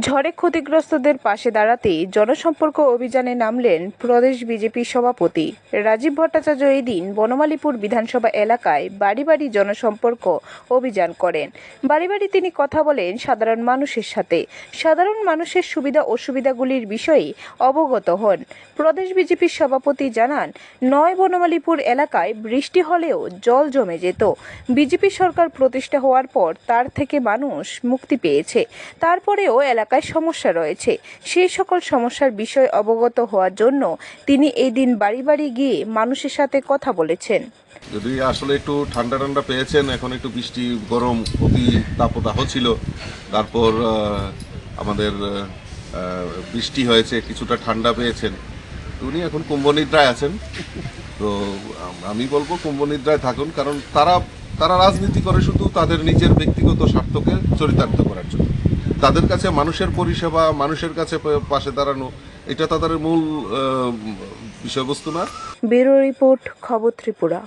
ঝড়ে ক্ষতিগ্রস্তদের পাশে দাঁড়াতে জনসম্পর্ক অভিযানে নামলেন প্রদেশ বিজেপি সভাপতি। রাজীব ভট্টাচার্য এদিন বনমালীপুর বিধানসভা এলাকায় বাড়ি বাড়ি জনসম্পর্ক অভিযান করেন। বাড়ি বাড়ি তিনি কথা বলেন সাধারণ মানুষের সাথে। সাধারণ মানুষের সুবিধা অসুবিধাগুলির বিষয়ে অবগত হন। প্রদেশ বিজেপির সভাপতি জানান, নয় বনমালীপুর এলাকায় বৃষ্টি হলেও জল জমে যেত। বিজেপি সরকার প্রতিষ্ঠা হওয়ার পর তার থেকে মানুষ মুক্তি পেয়েছে। তারপরেও এলাকায় সমস্যা রয়েছে। সেই সকল সমস্যার বিষয়ে অবগত হওয়ার জন্য তিনি এই দিন বাড়ি বাড়ি গিয়ে মানুষের সাথে কথা বলেছেন। যদি আসলে একটু ঠান্ডা ঠান্ডা পেয়েছেন, এখন একটু বৃষ্টি, গরম, অতি তাপদাহ ছিল, তারপর আমাদের বৃষ্টি হয়েছে, কিছুটা ঠান্ডা পেয়েছেন উনি এখন কুম্ভনিদ্রায় আছেন। তো আমি বলব কুম্ভনিদ্রায় থাকুন, কারণ তারা তারা রাজনীতি করে শুধু তাদের নিজের ব্যক্তিগত স্বার্থকে চরিতার্থ করার জন্য। তাদের কাছে মানুষের পরিষেবা, মানুষের কাছে পাশে দাঁড়ানো, এটা তাদের মূল বিষয়বস্তু না? ব্যুরো রিপোর্ট, খবর ত্রিপুরা।